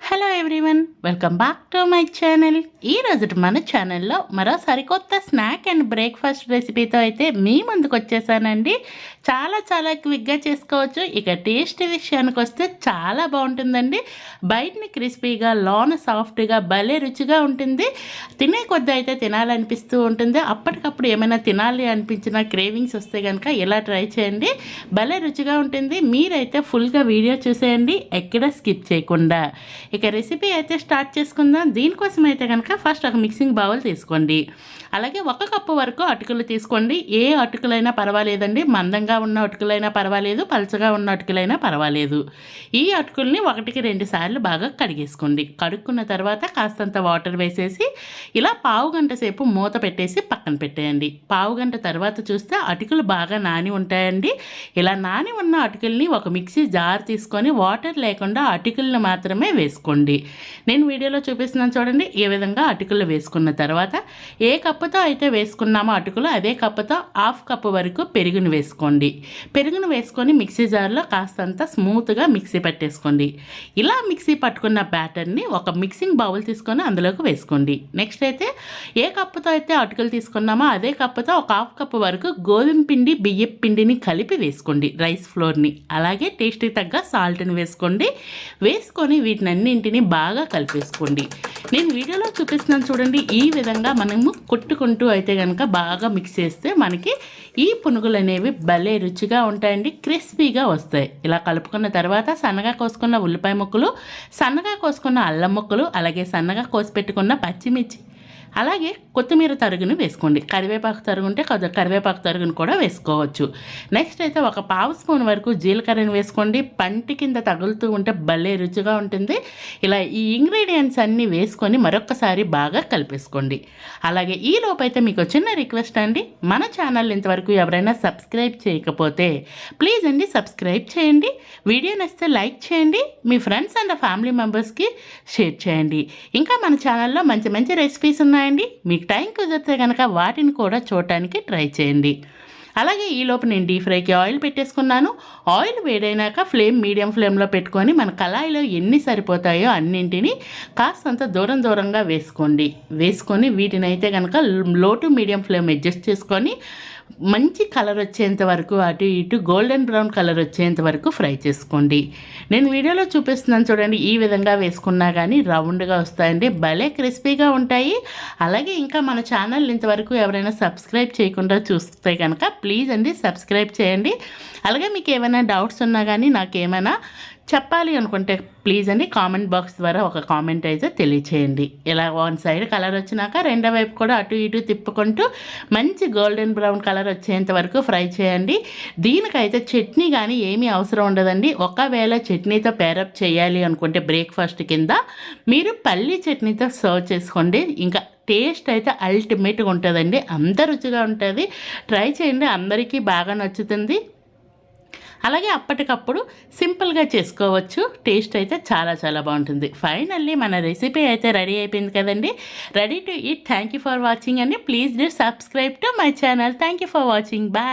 Hello everyone welcome back to my channel ఈ రోజు మన ఛానల్లో మరో సరికొత్త స్నాక్ అండ్ బ్రేక్ఫాస్ట్ రెసిపీతో అయితే మీ ముందుకు వచ్చేసానండి. చాలా చాలా క్విక్గా చేసుకోవచ్చు. ఇక టేస్ట్ విషయానికి వస్తే చాలా బాగుంటుందండి. బయటని క్రిస్పీగా లోన సాఫ్ట్గా భలే రుచిగా ఉంటుంది. తినే కొద్ది అయితే తినాలనిపిస్తూ ఉంటుంది. అప్పటికప్పుడు ఏమైనా తినాలి అనిపించిన క్రేవింగ్స్ వస్తే కనుక ఇలా ట్రై చేయండి. భలే రుచిగా ఉంటుంది. మీరైతే ఫుల్గా వీడియో చూసేయండి. ఎక్కడ స్కిప్ చేయకుండా. ఇక రెసిపీ అయితే స్టార్ట్ చేసుకుందాం. దీనికోసం అయితే కనుక ఫస్ట్ ఒక మిక్సింగ్ బౌల్ తీసుకోండి. అలాగే ఒక కప్పు వరకు అటుకులు తీసుకోండి. ఏ అటుకులైనా పర్వాలేదండి. మందంగా ఉన్న అటుకులైనా పర్వాలేదు. పలుచగా ఉన్న అటుకులైనా పర్వాలేదు. ఈ అటుకుల్ని ఒకటికి రెండు సార్లు బాగా కడిగేసుకోండి. కడుక్కున్న తర్వాత కాస్తంత వాటర్ వేసేసి ఇలా పావు గంట సేపు మూత పెట్టేసి పక్కన పెట్టేయండి. పావు గంట తర్వాత చూస్తే అటుకులు బాగా నాని ఉంటాయండి. ఇలా నాని ఉన్న అటుకుల్ని ఒక మిక్సీ జార్ తీసుకొని వాటర్ లేకుండా అటుకుల్ని మాత్రమే వేసుకోండి. నేను వీడియోలో చూపిస్తున్నాను చూడండి ఏ విధంగా అటుకులు వేసుకున్న తర్వాత ఏ కప్పుతో అయితే వేసుకున్నామో అటుకులు అదే కప్పుతో హాఫ్ కప్పు వరకు పెరుగును వేసుకోండి. పెరుగును వేసుకొని మిక్సీ జార్లో కాస్తంత స్మూత్గా మిక్సీ పట్టేసుకోండి. ఇలా మిక్సీ పట్టుకున్న బ్యాటర్ని ఒక మిక్సింగ్ బౌల్ తీసుకొని అందులోకి వేసుకోండి. నెక్స్ట్ అయితే ఏ కప్పుతో అయితే అటుకులు తీసుకున్నామో అదే కప్పుతో ఒక హాఫ్ కప్పు వరకు గోధుమ పిండి బియ్యం పిండిని కలిపి వేసుకోండి రైస్ ఫ్లోర్ని. అలాగే టేస్ట్కి తగ్గ సాల్ట్ని వేసుకోండి. వేసుకొని వీటిని వీటినన్నింటినీ బాగా కలిపేసుకోండి. నేను వీడియోలో చూపిస్తున్నాను చూడండి ఈ విధంగా మనము కొట్టుకుంటూ అయితే కనుక బాగా మిక్స్ చేస్తే మనకి ఈ పునుగులు అనేవి భలే రుచిగా ఉంటాయండి క్రిస్పీగా వస్తాయి. ఇలా కలుపుకున్న తర్వాత సన్నగా కోసుకున్న ఉల్లిపాయ ముక్కలు సన్నగా కోసుకున్న అల్లం ముక్కలు అలాగే సన్నగా కోసి పెట్టుకున్న పచ్చిమిర్చి అలాగే కొత్తిమీర తరుగును వేసుకోండి. కరివేపాకు తరుగు ఉంటే కొద్దిగా కరివేపాకు తరుగును కూడా వేసుకోవచ్చు. నెక్స్ట్ అయితే ఒక పావు స్పూన్ వరకు జీలకర్రను వేసుకోండి. పంటి కింద తగులుతూ ఉంటే భలే రుచిగా ఉంటుంది. ఇలా ఈ ఇంగ్రీడియంట్స్ అన్నీ వేసుకొని మరొకసారి బాగా కలిపేసుకోండి. అలాగే ఈ లోపైతే మీకు చిన్న రిక్వెస్ట్ అండి. మన ఛానల్ ఇంతవరకు ఎవరైనా సబ్స్క్రైబ్ చేయకపోతే ప్లీజ్ అండి సబ్స్క్రైబ్ చేయండి. వీడియో నచ్చితే లైక్ చేయండి. మీ ఫ్రెండ్స్ అండ్ ఫ్యామిలీ మెంబర్స్కి షేర్ చేయండి. ఇంకా మన ఛానల్లో మంచి మంచి రెసిపీస్ ఉన్నాయి. అండి మీకు టైం కుదిరితే కనుక వాటిని కూడా చూడటానికి ట్రై చేయండి. అలాగే ఈ లోపు నేను డీప్ ఫ్రైకి ఆయిల్ పెట్టేసుకున్నాను. ఆయిల్ వేడైనాక ఫ్లేమ్ మీడియం ఫ్లేమ్లో పెట్టుకొని మన కళాయిలో ఎన్ని సరిపోతాయో అన్నింటినీ కాస్తంత దూరం దూరంగా వేసుకోండి. వేసుకొని వీటిని అయితే కనుక లో టు మీడియం ఫ్లేమ్ అడ్జస్ట్ చేసుకొని మంచి కలర్ వచ్చేంత వరకు అటు ఇటు గోల్డెన్ బ్రౌన్ కలర్ వచ్చేంత వరకు ఫ్రై చేసుకోండి. నేను వీడియోలో చూపిస్తున్నాను చూడండి ఈ విధంగా వేసుకున్నా కానీ రౌండ్గా వస్తాయండి భలే క్రిస్పీగా ఉంటాయి. అలాగే ఇంకా మన ఛానల్ ఇంతవరకు ఎవరైనా సబ్స్క్రైబ్ చేయకుండా చూస్తే కనుక ప్లీజ్ అండి సబ్స్క్రైబ్ చేయండి. అలాగే మీకు ఏమైనా డౌట్స్ ఉన్నా కానీ నాకేమైనా చెప్పాలి అనుకుంటే ప్లీజ్ అండి కామెంట్ బాక్స్ ద్వారా ఒక కామెంట్ అయితే తెలియచేయండి. ఇలా వన్ సైడ్ కలర్ వచ్చినాక రెండో వైపు కూడా అటు ఇటు తిప్పుకుంటూ మంచి గోల్డెన్ బ్రౌన్ కలర్ వచ్చేంత వరకు ఫ్రై చేయండి. దీనికైతే చట్నీ కానీ ఏమీ అవసరం ఉండదండి. ఒకవేళ చట్నీతో పేరప్ చేయాలి అనుకుంటే బ్రేక్ఫాస్ట్ కింద మీరు పల్లి చట్నీతో సర్వ్ చేసుకోండి. ఇంకా టేస్ట్ అయితే అల్టిమేట్గా ఉంటుందండి. అంత రుచిగా ఉంటుంది. ట్రై చేయండి. అందరికీ బాగా నచ్చుతుంది. అలాగే అప్పటికప్పుడు సింపుల్గా చేసుకోవచ్చు. టేస్ట్ అయితే చాలా చాలా బాగుంటుంది. ఫైనల్లీ మన రెసిపీ అయితే రెడీ అయిపోయింది కదండి. Ready to eat. Thank you for watching అండి. Please do subscribe to my channel thank you for watching bye